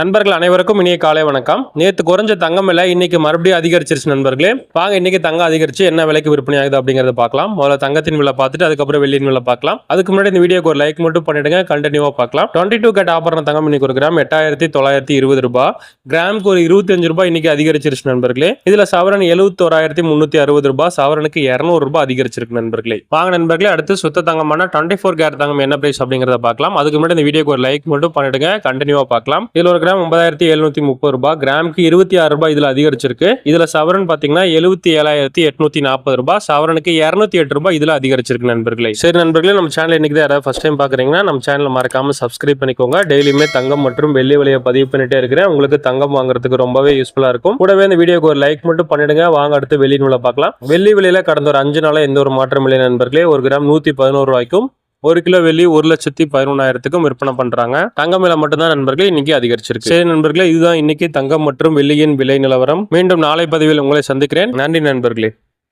நண்பர்கள் அனைவருக்கும் இனிய காலை வணக்கம். நேற்று குறைஞ்ச தங்கம் விலை இன்னைக்கு மறுபடியும் அதிகரிச்சிருச்சு நண்பர்களே. வாங்க இன்னைக்கு தங்கம் அதிகரிச்சு என்ன விலைக்கு விற்பனை ஆகுது அப்படிங்கறத பார்க்கலாம். முதல்ல தங்கத்தின் விலை பார்த்துட்டு அதுக்கப்புறம் வெள்ளியின் விலை பார்க்கலாம். அதுக்கு முன்னாடி இந்த வீடியோக்கு ஒரு லைக் மட்டும் பண்ணிடுங்க. கண்டினியூவா பார்க்கலாம். டுவெண்ட்டி டூ கட் ஆபரண தங்கம் இன்னைக்கு ஒரு கிராம் எட்டாயிரத்தி தொள்ளாயிரத்தி இருபது ரூபாய் கிராமுக்கு ஒரு இருபத்தஞ்சு ரூபாய் இன்னைக்கு அதிகரிச்சிருச்சு நண்பர்களே. இதுல சவரன் எழுபத்தோராயிரத்தி முன்னூத்தி அறுபது ரூபாய் சவரனுக்கு இருநூறு ரூபாய் அதிகரிச்சிருக்கு நண்பர்களே. வாங்க நண்பர்களே அடுத்து சுத்த தங்கமான டுவெண்ட்டி ஃபோர் கேர் தங்கம் என்ன பிரைஸ் அப்படிங்கறத பார்க்கலாம். அதுக்கு முன்னாடி இந்த வீடியோக்கு ஒரு லைக் மட்டும் பண்ணிடுங்க. கண்டினியூவா பார்க்கலாம். இதுல ஒரு கிராம் ஒன்பதாயிரத்தி எழுநூத்தி முப்பது ரூபாய். கிராமுக்கு இருபத்தி ஆறு ரூபாய் இதுல அதிகரிச்சிருக்கு. இதுல சவரன் பாத்தீங்கன்னா எழுபத்தி ஏழாயிரத்தி எட்நூத்தி நாற்பது ரூபாய். சவரனுக்கு இருநூத்தி எட்டு ரூபாய் இதுல அதிகரிச்சிருக்கு நண்பர்களே. சரி நண்பர்களே நம்ம சேனல் இன்னைக்கு தான் யாராவது ஃபர்ஸ்ட் டைம் பாக்குறீங்கன்னா நம்ம சேனல் மறக்காம சப்ஸ்கிரைப் பண்ணிக்கோங்க. டெய்லியுமே தங்கம் மற்றும் வெள்ளி விலையை பதிவு பண்ணிட்டே இருக்கிறேன். உங்களுக்கு தங்கம் வாங்குறதுக்கு ரொம்பவே யூஸ்ஃபுல்லா இருக்கும். கூடவே இந்த வீடியோக்கு ஒரு லைக் மட்டும் பண்ணிடுங்க. வாங்க அடுத்து வெள்ளி நூலை பார்க்கலாம். வெள்ளி விலையில கடந்த ஒரு அஞ்சு நாளா எந்த ஒரு மாற்றம் இல்லை நண்பர்களே. ஒரு கிராம் நூத்தி பதினோரு ரூபாய்க்கும் ஒரு கிலோ வெள்ளி ஒரு லட்சத்தி பதினொன்றாயிரத்துக்கும் விற்பனை பண்றாங்க. தங்கம் விலை மட்டும்தான் நண்பர்களே இன்னைக்கு அதிகரிச்சிருக்கு. சரி நண்பர்களே இதுதான் இன்னைக்கு தங்கம் மற்றும் வெள்ளியின் விலை நிலவரம். மீண்டும் நாளை பதிவில் உங்களை சந்திக்கிறேன். நன்றி நண்பர்களே.